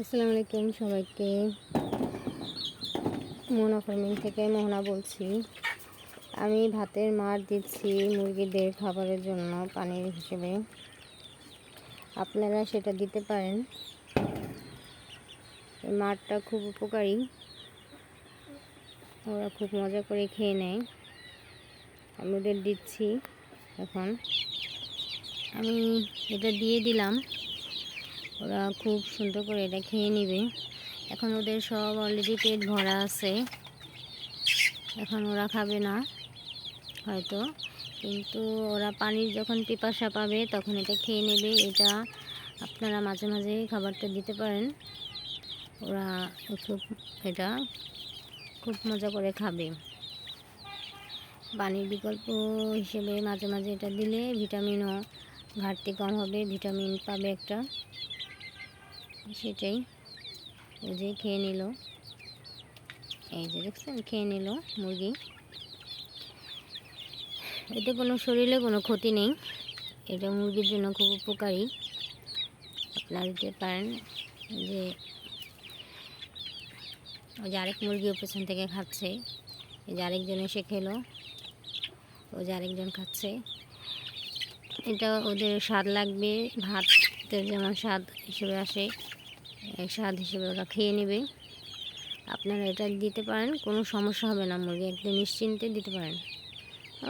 আসসালামু আলাইকুম সবাইকে। মোহনা ফার্মিং থেকে মোহনা বলছি। আমি ভাতের মার দিচ্ছি মুরগিদের খাবারের জন্য পানির হিসেবে। আপনারা সেটা দিতে পারেন। এই মারটা খুব উপকারী। ওরা খুব মজা করে খেয়ে নেয়। আমি ওদের দিচ্ছি এখন। আমি এটা দিয়ে দিলাম। ওরা খুব সুন্দর করে এটা খেয়ে নেবে। এখন ওদের সব অলরেডি পেট ভরা আছে। এখন ওরা খাবে না, হয়তো। কিন্তু ওরা পানির যখন পিপাসা পাবে, তখন এটা খেয়ে নেবে। এটা আপনারা মাঝে মাঝে খাবারটা দিতে পারেন। ওরা খুব এটা খুব মজা করে খাবে। পানির বিকল্প হিসেবে মাঝে মাঝে এটা দিলে ভিটামিনও ঘাটতি কম হবে, ভিটামিন পাবে একটা। সেটাই। ওই যে খেয়ে নিল। এই যে দেখছেন, খেয়ে নিল মুরগি। এতে কোনো শরীরে কোনো ক্ষতি নেই। এটা মুরগির জন্য খুব উপকারী। আপনারা দিতে পারেন যে ওই যে আরেক মুরগি ও পেছন থেকে খাচ্ছে। এই যে আরেকজন এসে খেলো। ও যে আরেকজন খাচ্ছে। এটা ওদের স্বাদ লাগবে। ভাতের যেমন স্বাদ হিসেবে আসে। স্বাদ হিসেবে ওরা খেয়ে নেবে। আপনারা এটা দিতে পারেন, কোনো সমস্যা হবে না, মুরগি একদম নিশ্চিন্তে দিতে পারেন।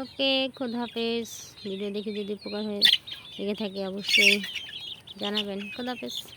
ওকে, খোদ হাফেজ। ভিডিও দেখে যদি উপকার হয়ে লেগে থাকে, অবশ্যই জানাবেন। খোদ হাফেজ।